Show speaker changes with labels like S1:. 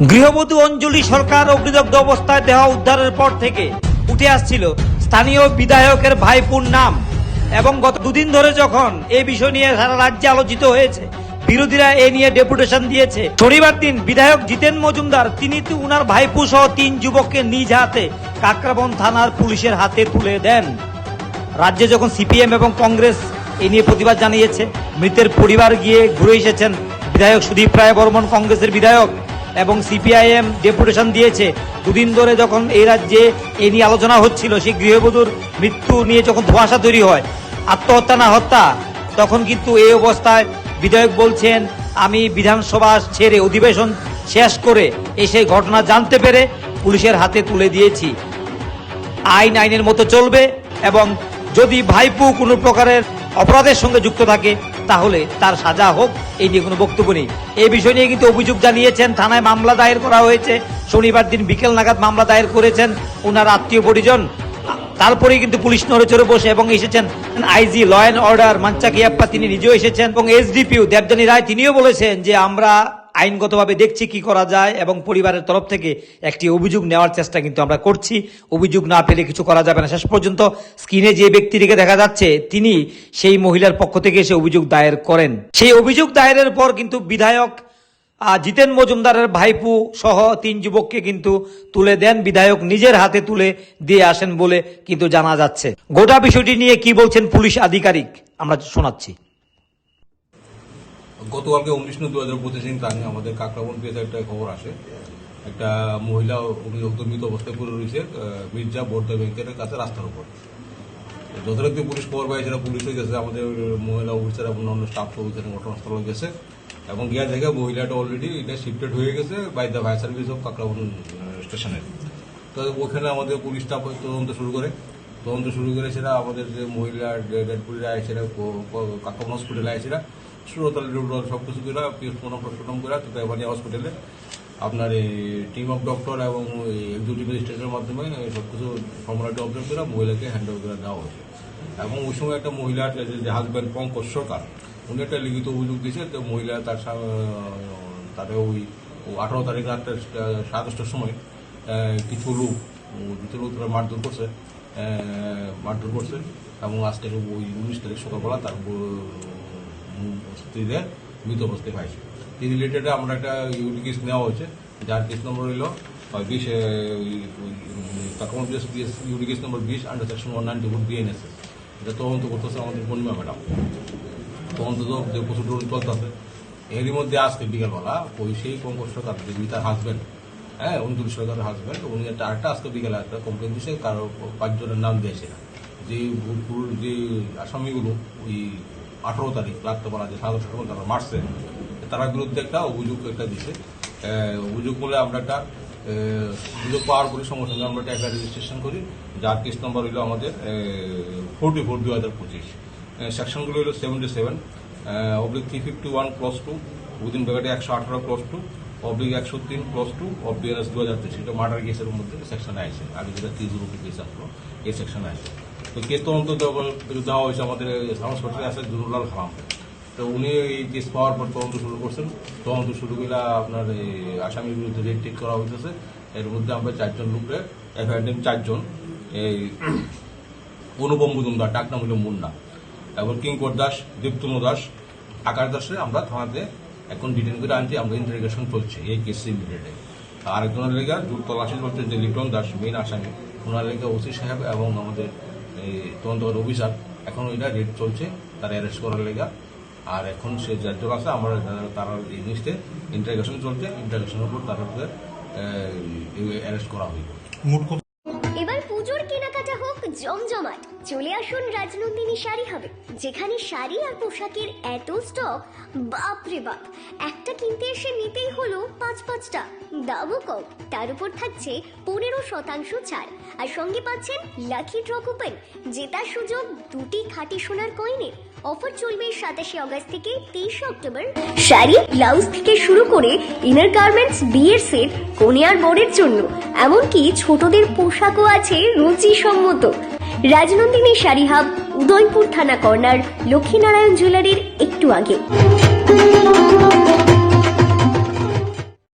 S1: গৃহবধূ অঞ্জলি সরকার অগ্নিদগ্ধ অবস্থায় দেহ উদ্ধারের পর থেকে উঠে আসছিল স্থানীয় বিধায়কের ভাইপুর নাম। এবং গত দুদিন ধরে যখন এই বিষয় নিয়ে সারা রাজ্যে আলোচিত হয়েছে, বিরোধীরা এ নিয়ে ডেপুটেশন দিয়েছে। শনিবার দিন বিধায়ক জিতেন মজুমদার, তিনি উনার ভাইপু সহ তিন যুবককে নিজ হাতে কাকরাবন থানার পুলিশের হাতে তুলে দেন। রাজ্যে যখন সিপিএম এবং কংগ্রেস এ নিয়ে প্রতিবাদ জানিয়েছে, মৃতের পরিবার গিয়ে ঘুরে এসেছেন বিধায়ক সুদীপ রায় বর্মন, কংগ্রেসের বিধায়ক। এবং সিপিআইএম ডেপুটেশন দিয়েছে। দুদিন ধরে যখন এই রাজ্যে এ নিয়ে আলোচনা হচ্ছিল, সেই গৃহবধূর মৃত্যু নিয়ে যখন ধোঁয়াশা তৈরি হয়, আত্মহত্যা না হত্যা, তখন কিন্তু এই অবস্থায় বিধায়ক বলছেন, আমি বিধানসভা ছেড়ে অধিবেশন শেষ করে এসে ঘটনা জানতে পেরে পুলিশের হাতে তুলে দিয়েছি। আইন আইনের মতো চলবে এবং যদি ভাইপু কোনো প্রকারের অপরাধের সঙ্গে যুক্ত থাকে তাহলে তার সাজা হোক, এই নিয়ে কোনো বক্তব্য নেই। এই বিষয় নিয়ে কিন্তু অভিযোগ জানিয়েছেন, থানায় মামলা দায়ের করা হয়েছে। শনিবার দিন বিকেল নাগাদ মামলা দায়ের করেছেন ওনার আত্মীয় পরিজন। তারপরেই কিন্তু পুলিশ নড়েচড়ে বসে এবং এসেছেন আইজি ল অ্যান্ড অর্ডার, মানচাকিয়াপ্পা, তিনি নিজেও এসেছেন। এবং এসডিপিউ দেবজানী রায়, তিনিও বলেছেন যে আমরা আইনগতভাবে দেখছি কি করা যায় এবং পরিবারের তরফ থেকে একটি অভিযোগ নেওয়ার চেষ্টা কিন্তু আমরা করছি। অভিযোগ না পেলে কিছু করা যাবে না। শেষ পর্যন্ত স্ক্রিনে যে ব্যক্তিটিকে দেখা যাচ্ছে, তিনি সেই মহিলার পক্ষ থেকে এসে অভিযোগ দায়ের করেন। সেই অভিযোগ দায়েরের পর কিন্তু বিধায়ক জিতেন মজুমদারের ভাইপু সহ তিন যুবককে কিন্তু তুলে দেন। বিধায়ক নিজের হাতে তুলে দিয়ে আসেন বলে কিন্তু জানা যাচ্ছে। গোটা বিষয়টি নিয়ে কি বলছেন পুলিশ আধিকারিক? আমরা শোনাচ্ছি।
S2: গতকালকে উনিশ নয় দু হাজার পঁচিশ তারিখে আমাদের কাকরাবন পেজে একটা খবর আসে। একটা মহিলা অভিযুক্ত মৃত অবস্থায় পড়ে রয়েছে মির্জা বর্ধা ব্যাংকের কাছে রাস্তার উপর। যথারীতি পুলিশ খবর পাই সেটা পুলিশ গেছে, আমাদের মহিলা অফিসার এবং অন্য স্টাফ অফিসার ঘটনাস্থলে গেছে এবং গিয়া দেখে মহিলাটা অলরেডি এটা শিফটেড হয়ে গেছে by the fire service of Kakraban স্টেশনে তো ওখানে আমাদের পুলিশ স্টাফ তদন্ত শুরু করে। তদন্ত শুরু করে সেটা আমাদের যে মহিলা ডেড বডিরা সেটা কাকরাবন হসপিটালে আইসিরা সুরতাল রুটাল সব কিছু করে পোস্টমর্টম পোস্টমর্টম করে তো এবারে হসপিটালে আপনার এই টিম অফ ডক্টর এবং এক্সিকিউটিভ ম্যাজিস্ট্রেটের মাধ্যমে সব কিছু ফর্মালিটি অবজার্ভ করে মহিলাকে হ্যান্ড ওভার করে দেওয়া হয়েছে। এবং ওই সময় একটা মহিলার যে হাজব্যান্ড পঙ্কজ সরকার, উনি একটা লিখিত অভিযোগ দিয়েছে তো মহিলা তার তাদের ওই আঠারো তারিখ রাত সাড়ে দশটার সময় কিছু লোক কিছু লোক তারা মারধর করছে মারধর করছে এবং আজকে ওই উনিশ তারিখ সকালবেলা তার স্ত্রীদের মৃত অবস্থায় পাইছে। এই রিলেটেড আমরা একটা ইউডি কেস নেওয়া হয়েছে, যার কেস নম্বর হইল বিশ কাকামন ইউডি কেস নম্বর বিশ under section one ninety four BNSS এটা তদন্ত করতেছে আমাদের পূর্ণিমা ম্যাডাম। তদন্ত তো যে প্রচুর চলতেছে। এরই মধ্যে আজকে বিকেলবেলা ওই সেই পঙ্কজ সরকার যিনি তার হাজব্যান্ড হ্যাঁ অঞ্জলি সরকারের হাজব্যান্ড উনি একটা আরেকটা আজকে বিকেলে একটা কমপ্লেন দিয়েছে কারও পাঁচজনের নাম দিয়েছে যে যে আসামিগুলো, ওই আঠারো তারিখ রাত্রেবেলা যে সাড়ে দশটা তারা মারছে। তার বিরুদ্ধে একটা অভিযোগ একটা দিছে অভিযোগ বলে আমরা একটা অভিযোগ পাওয়ার পরে সঙ্গে সঙ্গে আমরা একটা রেজিস্ট্রেশন করি। যার কেস নম্বর হইল আমাদের ফোরটি ফোর দু হাজার পঁচিশ সেকশনগুলো হলো seventy seven oblique three fifty one clause two within ব্যাগাটে একশো আঠারো ক্লস টু অবলিক একশো তিন ক্লস টু অফ বিএনএস দু হাজার তেইশ। এটা মার্ডার কেসের মধ্যে সেকশনে আছে আগে যেটা থ্রি জিরো কেস আসলো এই সেকশনে আছে তো কেস তদন্ত দেওয়া- হয়েছে আমাদের সাউন্ড আছে জুরুলাল খালাম। তো উনি এই কেস পাওয়ার পর তদন্ত শুরু করছেন। তদন্ত শুরু করে আপনার এই আসামির বিরুদ্ধে রেড টেক করা হইতেছে। এর মধ্যে আমরা চারজন লোকরে এফআইআর নেম চারজন, এই অনুপম মজুমদার ডাক নাম হলো মুন্না, এবং কিঙ্কর দাস, দীপ্তনু দাস, আকাশ দাসে আমরা থানাতে এখন ডিটেন করে আনছি, আমরা ইন্টারোগেশন চলছে, এই কেস রিলেটেডে আরেকজনের লেগে জোর তল্লাশি চলছে যে লিটন দাস মেন আসামি ওনার লেগে ওসি সাহেব এবং আমাদের তদন্তকারী অফিসার এখন ওইটা রেড চলছে, তার অ্যারেস্ট করার লেগা। আর এখন সে যার জন্য আছে, আমরা তার এই জিনিসটা ইন্টারগেশন চলছে ইন্টারগেশনের উপর তাদেরকে অ্যারেস্ট করা হইব
S3: জমজমাট। চলে আসুন রাজনন্দিনী শাড়ি হবে, যেখানে শাড়ি আর পোশাকের এত স্টক বাপরে বাপ। একটা কিনতে এসে নিতেই হলো পাঁচ পাঁচটা। দামও কম, তার উপর থাকছে পনেরো শতাংশ ছাড়। আর সঙ্গে পাচ্ছেন লাকি ড্র কুপন, জেতার সুযোগ দুটি খাঁটি সোনার কয়েনের অফার চলবে সাতাশে অগস্ট থেকে তেইশে অক্টোবর। শাড়ি, ব্লাউজ থেকে শুরু করে ইনার গার্মেন্টস বিয়ের সেট কনিয়ার বরের জন্য। এমনকি ছোটদের পোশাকও আছে রুচি সম্মত রাজনন্দিনী শাড়ি হাব উদয়পুর থানা কর্নার লক্ষ্মীনারায়ণ জুয়েলারির একটু আগে।